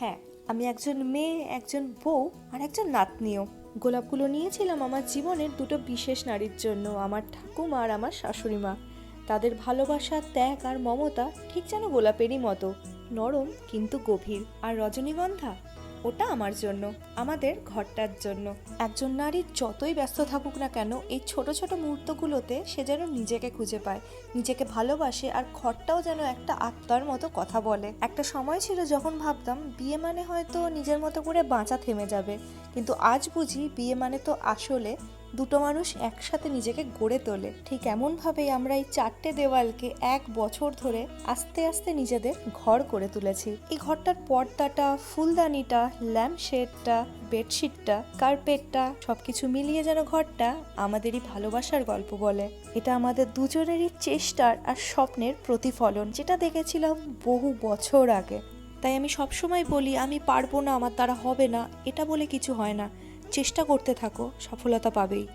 হ্যাঁ আমি একজন মেয়ে, একজন বউ আর একজন নাতনিও। গোলাপগুলো নিয়েছিলাম আমার জীবনের দুটো বিশেষ নারীর জন্য, আমার ঠাকুমা আর আমার শাশুড়ি মা তাদের ভালোবাসা, ত্যাগ আর মমতা ঠিক যেন গোলাপেরই মতো। নরম কিন্তু গভীর। আর রজনীগন্ধা? ওটা আমার জন্য, আমাদের ঘরটার জন্য। একজন নারী যতই ব্যস্ত থাকুক না কেন, এই ছোট ছোট মুহূর্তগুলোতে সে যেন নিজেকে খুঁজে পায়, নিজেকে ভালোবাসে আর ঘরটাও যেন একটা আত্মার মতো কথা বলে। একটা সময় ছিল যখন ভাবতাম, বিয়ে মানে হয়তো নিজের মতো করে বাঁচা থেমে যাবে। কিন্তু আজ বুঝি বিয়ে মানে তো আসলে দুটো মানুষ একসাথে নিজেকে গড়ে তোলে। ঠিক এমনভাবেই আমরা এই চারটে দেওয়ালকে এক বছর ধরে আস্তে আস্তে নিজেদের ঘর করে তুলেছি। এই ঘরটার পর্দাটা, ফুলদানিটা ল্যাম্পশেডটা বেডশিটটা কার্পেটটা সবকিছু মিলিয়ে যেন ঘরটা আমাদেরই ভালোবাসার গল্প বলে। এটা আমাদের দুজনেরই চেষ্টার আর স্বপ্নের প্রতিফলন, যেটা দেখেছিলাম বহু বছর আগে। তাই আমি সবসময় বলি, আমি পারব না, আমার দ্বারা হবে না, এটা বলে কিছু হয় না। চেষ্টা করতে থাকো সফলতা পাবেই।